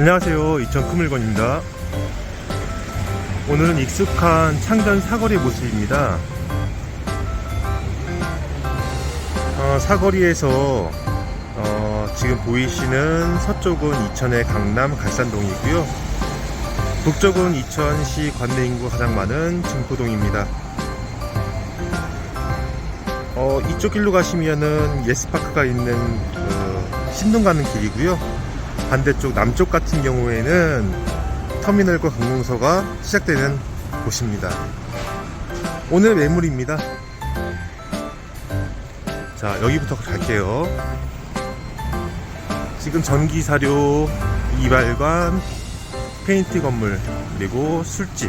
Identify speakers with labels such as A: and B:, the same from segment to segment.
A: 안녕하세요. 이천 큰물건입니다. 오늘은 익숙한 창전 사거리 모습입니다. 어, 사거리에서 어, 지금 보이시는 서쪽은 이천의 강남 갈산동이고요. 북쪽은 이천시 관내 인구 가장 많은 증포동입니다. 어, 이쪽 길로 가시면은 예스파크가 있는 그 신동 가는 길이고요. 반대쪽 남쪽 같은 경우에는 터미널과 관공서가 시작되는 곳입니다. 오늘 매물입니다. 자, 여기부터 갈게요. 지금 전기사료, 이발관, 페인트 건물, 그리고 술집.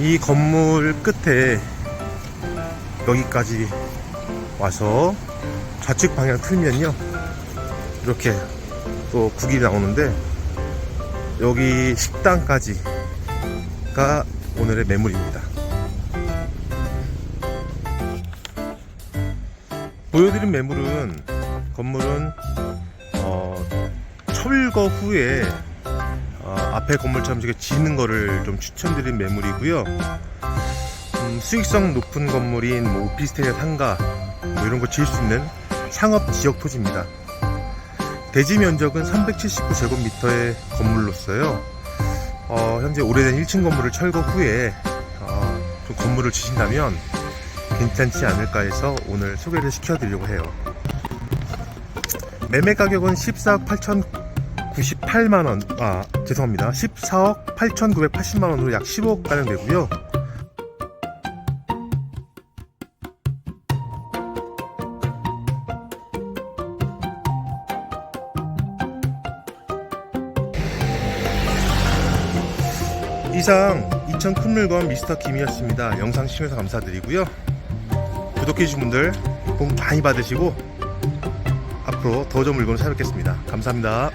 A: 이 건물 끝에 여기까지 와서 좌측 방향 틀면요. 이렇게 또 국이 나오는데 여기 식당까지가 오늘의 매물입니다. 보여드린 매물은 건물은 어, 철거 후에 어, 앞에 건물처럼 이렇게 지는 거를 좀 추천드린 매물이고요. 음, 수익성 높은 건물인 뭐 오피스텔 상가 뭐 이런 거 지을 수 있는 상업 지역 토지입니다. 대지 면적은 379제곱미터의 건물로서요. 어, 현재 오래된 1층 건물을 철거 후에 어, 좀 건물을 지신다면 괜찮지 않을까 해서 오늘 소개를 시켜드리려고 해요. 매매 가격은 14억 8,098만 원, 아, 죄송합니다. 14억 8,980만 원으로 약 15억 가량 되고요. 이상 2000큰 물건 미스터 김이었습니다. 영상 시청해서 감사드리고요. 구독해주신 분들 복 많이 받으시고 앞으로 더 좋은 물건을 찾아뵙겠습니다. 감사합니다.